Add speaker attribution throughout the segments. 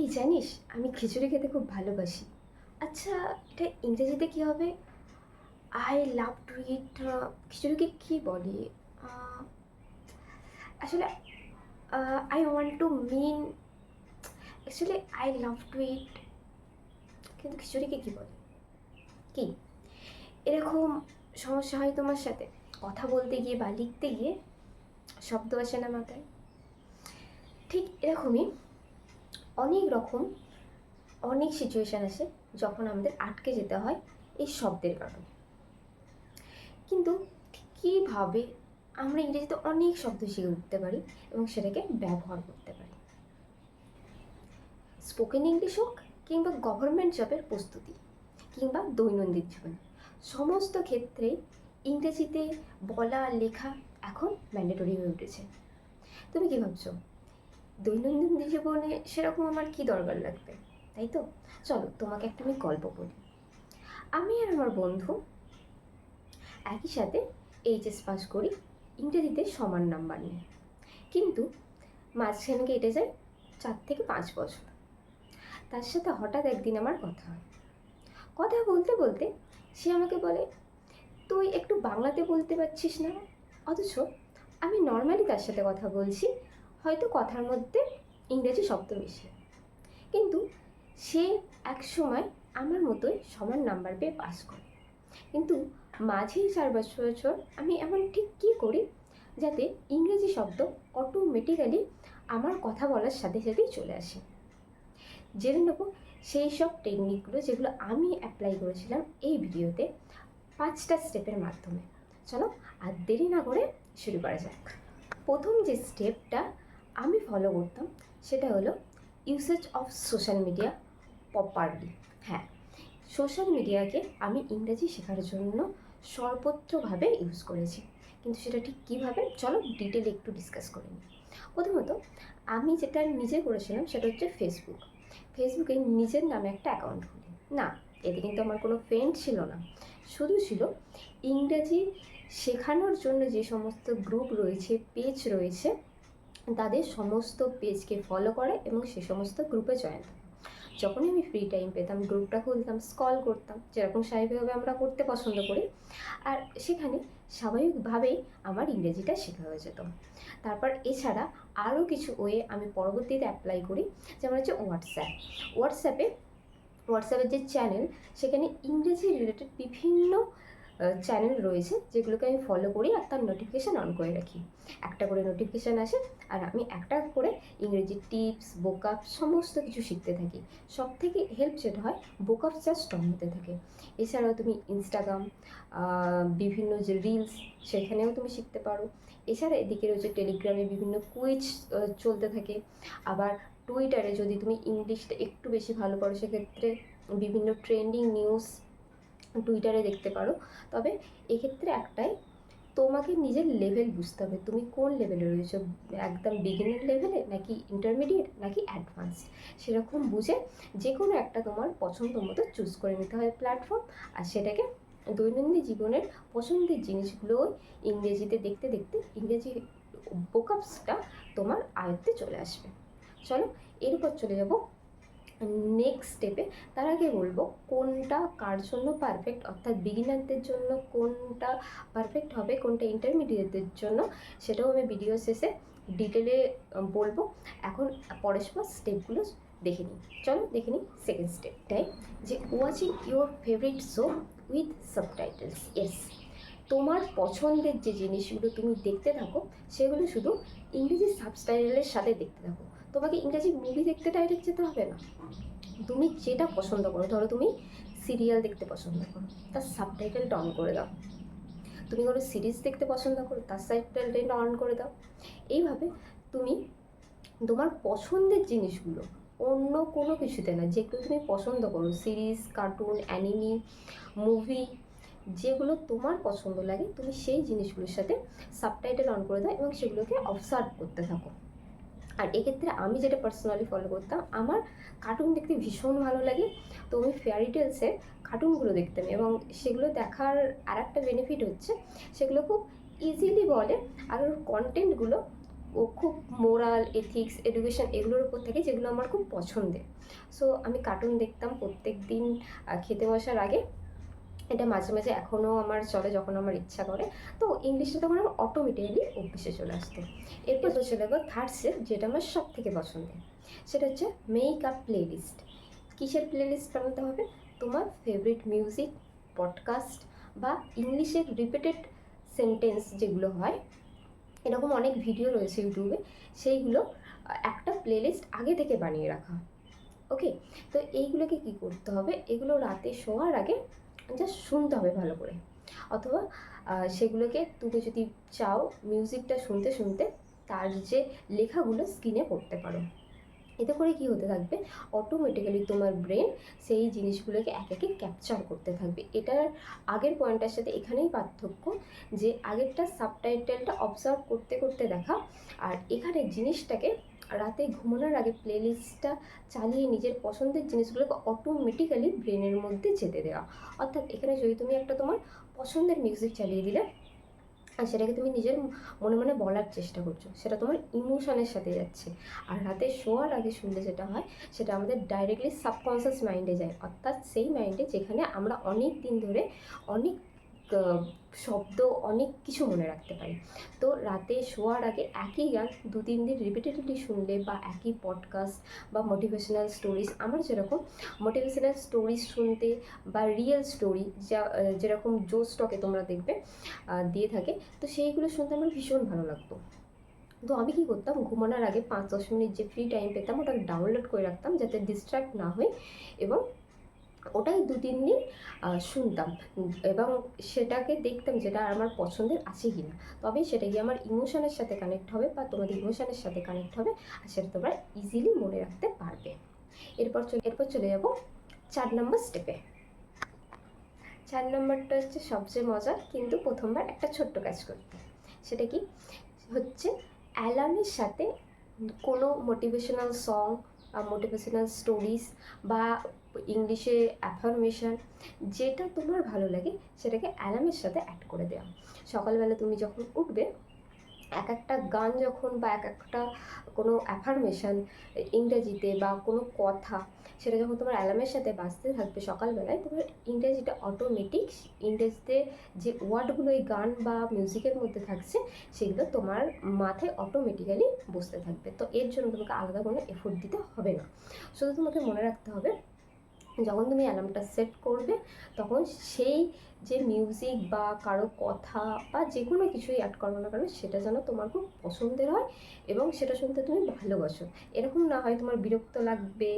Speaker 1: এই জানিস, আমি খিচুড়ি খেতে খুব ভালোবাসি। আচ্ছা এটা ইংরেজিতে কী হবে? আই লাভ টু ইট খিচুড়িকে কী বলে? আসলে I want to mean actually I love to eat কিন্তু খিচুড়িকে কী বলে? কি? এরকম সমস্যা হয় তোমার সাথে? কথা বলতে গিয়ে বা লিখতে গিয়ে শব্দ আসে না মাথায়? ঠিক এরকমই। অনেক রকম, অনেক সিচুয়েশান আসে যখন আমাদের আটকে যেতে হয় এই শব্দের কারণে। কিন্তু কীভাবে আমরা ইংরেজিতে অনেক শব্দ শিখে উঠতে পারি এবং সেটাকে ব্যবহার করতে পারি? স্পোকেন ইংলিশ হোক কিংবা গভর্নমেন্ট জবের প্রস্তুতি, কিংবা দৈনন্দিন জীবন, সমস্ত ক্ষেত্রে ইংরেজিতে বলা লেখা এখন ম্যান্ডেটরি হয়ে উঠেছে। তুমি কী ভাবছ? দৈনন্দিন জীবনে সেরকম আমার কি দরকার লাগবে? তাই তো? চলো, তোমাকে একটা আমি গল্প বলি। আমি আর আমার বন্ধু একই সাথে এইচএস পাস করি ইংরেজিতে সমান নাম্বার নিয়ে। কিন্তু মাঝখানে কেটে যায় চার থেকে পাঁচ বছর। তার সাথে হঠাৎ একদিন আমার কথা হয়। কথা বলতে বলতে সে আমাকে বলে, তুই একটু বাংলাতে বলতে পারছিস না? অথচ আমি নর্মালি তার সাথে কথা বলছি হয়তো কথার মধ্যে ইংরেজি শব্দ মিশে। কিন্তু সে এক সময় আমার মতোই সমান নাম্বার পেয়ে পাস করে। কিন্তু মাঝেই চার বছর বছর আমি এমন ঠিক কী করি যাতে ইংরেজি শব্দ অটোমেটিক্যালি আমার কথা বলার সাথে সাথেই চলে আসে? জেনে নেব সেই সব টেকনিকগুলো যেগুলো আমি অ্যাপ্লাই করেছিলাম এই ভিডিওতে পাঁচটা স্টেপের মাধ্যমে। চলো আর দেরি না করে শুরু করা যাক। প্রথম যে স্টেপটা আমি ফলো করতাম, সেটা হলো usage of social media properly হ্যাঁ সোশ্যাল মিডিয়াকে আমি ইংরেজি শেখার জন্য সর্বত্রভাবে ইউজ করেছি। কিন্তু সেটা ঠিক কীভাবে? চলো ডিটেলে একটু ডিসকাস করে নিই। প্রথমত, আমি যেটা নিজে করেছিলাম সেটা হচ্ছে ফেসবুক ফেসবুকে নিজের নামে একটা অ্যাকাউন্ট খুলি। না, এতে কিন্তু আমার কোনো ফ্রেন্ড ছিল না। শুধু ছিল ইংরেজি শেখানোর জন্য যে সমস্ত গ্রুপ রয়েছে পেজ রয়েছে তাদের সমস্ত পেজকে ফলো করে এবং সে সমস্ত গ্রুপে জয়েন যখনই আমি ফ্রি টাইম পেতাম গ্রুপটা খুলতাম স্কল করতাম, যেরকম স্বাভাবিকভাবে আমরা করতে পছন্দ করি। আর সেখানে স্বাভাবিকভাবেই আমার ইংরেজিটা শেখা হয়ে যেত। তারপর এছাড়া আরও কিছু ওয়ে আমি পরবর্তীতে অ্যাপ্লাই করি, যেমন হচ্ছে হোয়াটসঅ্যাপ হোয়াটসঅ্যাপে হোয়াটসঅ্যাপের যে চ্যানেল সেখানে ইংরেজি রিলেটেড বিভিন্ন চ্যানেল রয়েছে, যেগুলোকে আমি ফলো করি আর তার নোটিফিকেশান অন করে রাখি। একটা করে নোটিফিকেশান আসে আর আমি একটা করে ইংরেজি টিপস বোকাপ সমস্ত কিছু শিখতে থাকি। সব থেকে হেল্প যেটা হয় বোকাপ যা স্ট্রং হতে থাকে। এছাড়াও তুমি ইনস্টাগ্রাম বিভিন্ন যে রিলস সেখানেও তুমি শিখতে পারো। এছাড়া এদিকে রয়েছে টেলিগ্রামে বিভিন্ন কুইজ চলতে থাকে। আবার টুইটারে যদি তুমি ইংলিশটা একটু বেশি ভালো পারো সেক্ষেত্রে বিভিন্ন ট্রেন্ডিং নিউজ টুইটারে দেখতে পারো। তবে এক্ষেত্রে একটাই, তোমাকে নিজের লেভেল বুঝতে হবে। তুমি কোন লেভেলে রয়েছো? একদম বিগিনার লেভেলে নাকি ইন্টারমিডিয়েট নাকি অ্যাডভান্স সেরকম বুঝে যে কোনো একটা তোমার পছন্দ মতো চুজ করে নিতে হয় প্ল্যাটফর্ম আর সেটাকে দৈনন্দিন জীবনের পছন্দের জিনিসগুলো ইংরেজিতে দেখতে দেখতে ইংরেজি বোকাপসটা তোমার আয়ত্তে চলে আসবে। চলো এরপর চলে যাব। নেক্সট স্টেপে তার আগে বলব কোনটা কার জন্য পারফেক্ট অর্থাৎ বিগিনারদের জন্য কোনটা পারফেক্ট হবে, কোনটা ইন্টারমিডিয়েটদের জন্য, সেটাও আমি ভিডিও শেষে ডিটেলে বলব। এখন পরের পরস্পর স্টেপগুলো দেখে নিই। চলো দেখে নিই সেকেন্ড স্টেপটাই যে watching your favourite show with subtitles S তোমার পছন্দের যে জিনিসগুলো তুমি দেখতে থাকো, সেগুলো শুধু ইংরেজি সাবটাইটেলের সাথে দেখতে থাকো। তোমাকে ইংরেজি মুভি দেখতে ডাইরেক্ট যেতে হবে না। তুমি যেটা পছন্দ করো, ধরো তুমি সিরিয়াল দেখতে পছন্দ করো, তার সাবটাইটেলটা অন করে দাও। তুমি কোনো সিরিজ দেখতে পছন্দ করো, তার সাবটাইটেলটা অন করে দাও। এইভাবে তুমি তোমার পছন্দের জিনিসগুলো অন্য কোনো কিছুতে না, যেগুলো তুমি পছন্দ করো সিরিজ কার্টুন অ্যানিমি মুভি যেগুলো তোমার পছন্দ লাগে, তুমি সেই জিনিসগুলোর সাথে সাবটাইটেল অন করে দাও এবং সেগুলোকে অবসার্ভ করতে থাকো। আর এক্ষেত্রে আমি যেটা পার্সোনালি ফলো করতাম, আমার কার্টুন দেখতে ভীষণ ভালো লাগে। তো আমি ফেয়ারি টেলসের কার্টুনগুলো দেখতাম এবং সেগুলো দেখার আর একটা বেনিফিট হচ্ছে, সেগুলো খুব ইজিলি বলে আর ওর কন্টেন্টগুলো ও খুব মোরাল এথিক্স এডুকেশন এগুলোর উপর থাকে যেগুলো আমার খুব পছন্দের। সো আমি কার্টুন দেখতাম প্রত্যেক দিন খেতে বসার আগে। এটা মাঝে মাঝে এখনও আমার চলে যখন আমার ইচ্ছা করে। তো ইংলিশটা তখন আমার অটোমেটিক্যালি অভ্যেসে চলে আসতো। এরপর চলে গেল থার্ড সেট যেটা আমার সব থেকে পছন্দের। সেটা হচ্ছে মেক আপ প্লেলিস্ট কিসের প্লেলিস্ট বানাতে হবে? তোমার ফেভারিট মিউজিক পডকাস্ট বা ইংলিশের রিপিটেড সেন্টেন্স যেগুলো হয়। এরকম অনেক ভিডিও রয়েছে ইউটিউবে সেইগুলো একটা প্লেলিস্ট আগে থেকে বানিয়ে রাখা। ওকে তো এইগুলোকে কি করতে হবে? এগুলো রাতে শোয়ার আগে জাস্ট শুনতে হবে ভালো করে। অথবা সেগুলোকে তুমি যদি চাও মিউজিকটা শুনতে শুনতে, তার যে লেখাগুলো স্ক্রিনে পড়তে পারো। এতে করে কি হতে থাকবে? অটোমেটিক্যালি তোমার ব্রেন সেই জিনিসগুলোকে এক একে ক্যাপচার করতে থাকবে। এটার আগের পয়েন্টটার সাথে এখানেই পার্থক্য যে, আগেরটা সাবটাইটেলটা অবজার্ভ করতে করতে দেখা, আর এখানে জিনিসটাকে রাতে ঘুমানোর আগে প্লেলিস্টটা চালিয়ে নিজের পছন্দের জিনিসগুলোকে অটোমেটিক্যালি ব্রেনের মধ্যে যেতে দেওয়া। অর্থাৎ এখানে যদি তুমি একটা তোমার পছন্দের মিউজিক চালিয়ে দিলে, আর সেটাকে তুমি নিজের মনে মনে বলার চেষ্টা করছ, সেটা তোমার ইমোশনের সাথে যাচ্ছে। আর রাতে শোয়ার আগে শুনলে যেটা হয়, সেটা আমাদের ডাইরেক্টলি সাবকনসিয়াস মাইন্ডে যায়। অর্থাৎ সেই মাইন্ডে যেখানে আমরা অনেক দিন ধরে অনেক শব্দ অনেক কিছু মনে রাখতে পারি। তো রাতে শোয়ার আগে একই গান দু, তিন দিন রিপিটেডলি শুনলে বা একই পডকাস্ট বা মোটিভেশনাল স্টোরিজ আমার যেরকম মোটিভেশনাল স্টোরিজ শুনতে বা রিয়েল স্টোরি যা যেরকম জো স্টকে তোমরা দেখবে দিয়ে থাকে, তো সেইগুলো শুনতে আমার ভীষণ ভালো লাগতো। তো আমি কী করতাম, ঘুমানোর আগে পাঁচ, দশ মিনিট যে ফ্রি টাইম পেতাম ওটা ডাউনলোড করে রাখতাম যাতে ডিস্ট্র্যাক্ট না হয় এবং ওটাই দু তিন দিন শুনতাম। এবং সেটাকে দেখতাম যেটা আমার পছন্দের আছে কি না তবে সেটা গিয়ে আমার ইমোশনের সাথে কানেক্ট হবে বা তোমাদের ইমোশনের সাথে কানেক্ট হবে আর সেটা তোমরা ইজিলি মনে রাখতে পারবে। এরপর চলে এরপর চলে যাব চার নম্বর স্টেপে চার নম্বরটা হচ্ছে সবচেয়ে মজার, কিন্তু প্রথমবার একটা ছোট্ট কাজ করতে। সেটা কি? হচ্ছে অ্যালার্মের সাথে কোনো মোটিভেশনাল সং বা মোটিভেশনাল স্টোরিজ বা ইংলিশে অ্যাফার্মেশন যেটা তোমার ভালো লাগে সেটাকে অ্যালার্মের সাথে অ্যাড করে দেওয়া। সকালবেলা তুমি যখন উঠবে, এক একটা গান যখন বা এক একটা কোনো অ্যাফার্মেশন ইংরেজিতে বা কোনো কথা সেটা যখন তোমার অ্যালার্মের সাথে বাজতে থাকবে সকালবেলায়, তোমার ইংরেজিটা অটোমেটিক ইংরেজিতে যে ওয়ার্ডগুলো এই গান বা মিউজিকের মধ্যে থাকছে সেগুলো তোমার মাথায় অটোমেটিক্যালি বসতে থাকবে। তো এর জন্য তোমাকে আলাদা কোনো এফোর্ট দিতে হবে না। শুধু তোমাকে মনে রাখতে হবে যখন তুমি অ্যালার্মটা সেট করবে, তখন সেই যে মিউজিক বা কারও কথা বা যে কোনো কিছুই অ্যাড করো না কেন, সেটা যেন তোমার খুব পছন্দের হয় এবং সেটা শুনতে তুমি ভালোবাসো। এরকম না হয় তোমার বিরক্ত লাগবে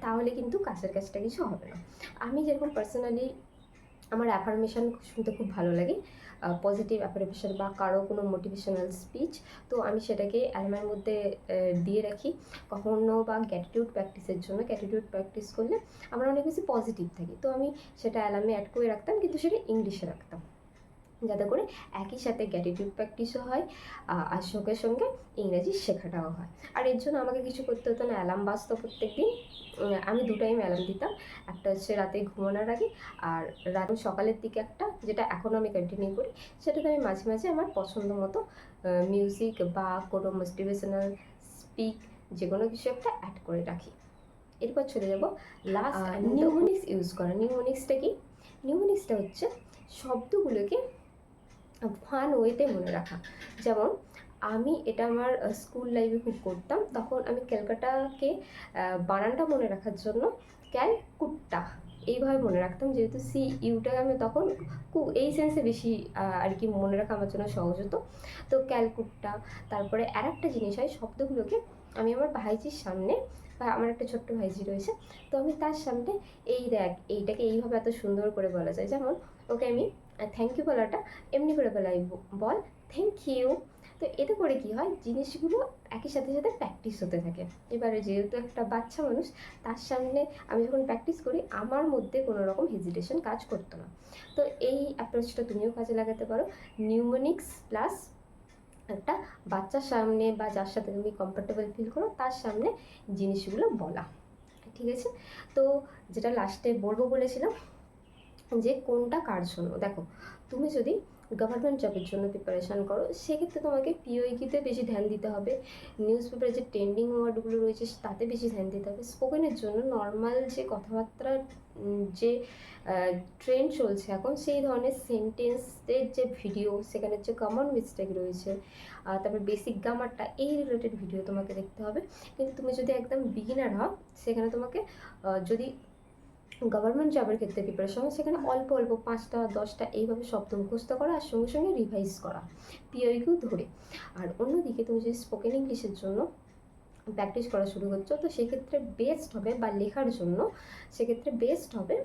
Speaker 1: তাহলে কিন্তু কাছের কাজটা কিছু হবে না। আমি যেরকম পার্সোনালি আমার অ্যাফার্মেশন শুনতে খুব ভালো লাগে। পজিটিভ অ্যাপ্রিভেশন বা কারও কোনো মোটিভেশনাল স্পিচ তো আমি সেটাকে অ্যালবামের মধ্যে দিয়ে রাখি। কখনো বা গ্যাটিটিউড প্র্যাকটিসের জন্য। গ্যাটিটিউড প্র্যাকটিস করলে আমরা অনেক বেশি পজিটিভ থাকি। তো আমি সেটা অ্যালার্মে অ্যাড করে রাখতাম, কিন্তু সেটা ইংলিশে রাখতাম। যাতে করে একই সাথে গ্যাটিটিউড প্র্যাকটিসও হয় আর সঙ্গে সঙ্গে ইংরেজি শেখাটাও হয়। আর এর জন্য আমাকে কিছু করতে হতো না অ্যালার্ম বাজতো প্রত্যেক দিন আমি দু টাইম অ্যালার্ম দিতাম। একটা হচ্ছে রাতে ঘুমানোর আগে আর রাত সকালের দিকে একটা যেটা এখনও আমি কন্টিনিউ করি সেটাতে আমি মাঝে মাঝে আমার পছন্দ মতো মিউজিক বা কোনো মোটিভেশনাল স্পিক যে কোনো কিছু একটা অ্যাড করে রাখি। এরপর চলে যাব লাস্ট নিউমোনিক্স ইউজ করা নিউমোনিক্সটা কি? নিউমোনিক্সটা হচ্ছে শব্দগুলোকে ফান ওয়েতে মনে রাখা। যেমন, আমি এটা আমার স্কুল লাইফে খুব করতাম, তখন আমি ক্যালকাটাকে বানানটা মনে রাখার জন্য ক্যালকুট্টা এইভাবে মনে রাখতাম। যেহেতু সি ইউটা আমি তখন কু এই সেন্সে বেশি আর কি মনে রাখা আমার জন্য সহজ হতো। তো ক্যালকুট্টা, তারপরে আর একটা জিনিস হয়, শব্দগুলোকে আমি আমার ভাইজির সামনে, বা আমার একটা ছোট্ট ভাইজি রয়েছে, তো আমি তার সামনে, এই দেখ, এইটাকে এইভাবে এত সুন্দর করে বলা যায়। যেমন, ওকে আমি থ্যাংক ইউ বলাটা এমনি করে বলাই বল থ্যাংক ইউ তো এতে করে কি হয়, জিনিসগুলো একই সাথে সাথে প্র্যাকটিস হতে থাকে। এবারে যেহেতু একটা বাচ্চা মানুষ, তার সামনে আমি যখন প্র্যাকটিস করি, আমার মধ্যে কোনো রকম হেজিটেশন কাজ করতো না। তো এই অ্যাপ্রোচটা তুমিও কাজে লাগাতে পারো। নিউমোনিক্স প্লাস একটা বাচ্চার সামনে বা যার সাথে তুমি কমফোর্টেবল ফিল করো, তার সামনে জিনিসগুলো বলা। ঠিক আছে? তো যেটা লাস্টে বলব বলেছিলাম যে কোনটা কার জন্য? দেখো তুমি যদি গভর্নমেন্ট জবের জন্য প্রিপারেশান করো সেক্ষেত্রে তোমাকে পিওইকিতে বেশি ধ্যান দিতে হবে। নিউজ পেপারে যে ট্রেন্ডিং ওয়ার্ডগুলো রয়েছে তাতে বেশি ধ্যান দিতে হবে। স্পোকেনের জন্য নর্মাল যে কথাবার্তা উম, যে ট্রেন্ড চলছে এখন সেই ধরনের সেন্টেন্সের যে ভিডিও সেখানে যে কমন মিস্টেক রয়েছে তারপর বেসিক গ্রামারটা এই রিলেটেড ভিডিও তোমাকে দেখতে হবে। কিন্তু তুমি যদি একদম বিগিনার হও সেখানে তোমাকে যদি গভর্নমেন্ট জবের ক্ষেত্রে প্রিপারেশন সেখানে অল্প অল্প পাঁচটা, দশটা এইভাবে শব্দ মুখস্থ করা আর সঙ্গে সঙ্গে রিভাইজ করা। পিওইকিউ ধরে। আর অন্যদিকে তুমি যদি স্পোকেন ইংলিশের জন্য প্র্যাকটিস করা শুরু করছ, তো সেক্ষেত্রে বেস্ট হবে বা লেখার জন্য, সেক্ষেত্রে বেস্ট হবে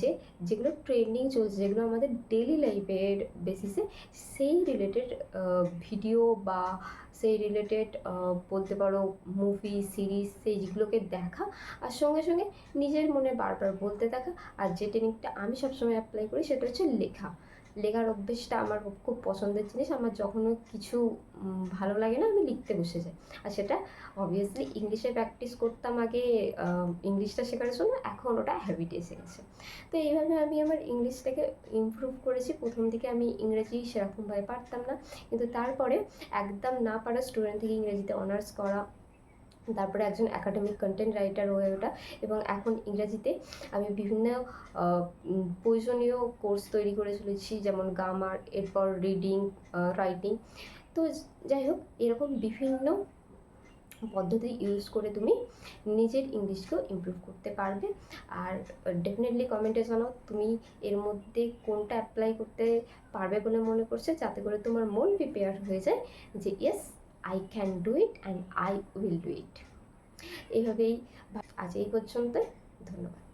Speaker 1: যে যেগুলো ট্রেন্ডিং চলছে, যেগুলো আমাদের ডেলি লাইফের বেসিসে সেই রিলেটেড ভিডিও বা সেই রিলেটেড বলতে পারো মুভি সিরিজ সেই যেগুলোকে দেখা আর সঙ্গে সঙ্গে নিজের মনে বারবার বলতে দেখা আর যে টেকনিকটা আমি সবসময় অ্যাপ্লাই করি সেটা হচ্ছে লেখা। লেখার অভ্যেসটা আমার খুব পছন্দের জিনিস। আমার যখনও কিছু ভালো লাগে না, আমি লিখতে বসে যাই। আর সেটা অবভিয়াসলি ইংলিশে প্র্যাকটিস করতাম আগে ইংলিশটা শেখার জন্য, এখন ওটা হ্যাবিট এসে গেছে। তো এইভাবে আমি আমার ইংলিশটাকে ইমপ্রুভ করেছি। প্রথম দিকে আমি ইংরেজি সেরকমভাবে পারতাম না। কিন্তু তারপরে একদম না পারা স্টুডেন্ট থেকে ইংরেজিতে অনার্স করা তারপরে একজন একাডেমিক কন্টেন্ট রাইটার হয়ে ওঠা এবং এখন ইংরাজিতে আমি বিভিন্ন প্রয়োজনীয় কোর্স তৈরি করে চলেছি, যেমন গ্রামার এরপর রিডিং রাইটিং তো যাই হোক, এরকম বিভিন্ন পদ্ধতি ইউজ করে তুমি নিজের ইংলিশকেও ইমপ্রুভ করতে পারবে। আর ডেফিনেটলি কমেন্টে জানাও, তুমি এর মধ্যে কোনটা অ্যাপ্লাই করতে পারবে বলে মনে করছে, যাতে করে তোমার মন প্রিপেয়ার হয়ে যায় যে yes I can do it and I will do it এইভাবেই আজ এই পর্যন্ত ধন্যবাদ।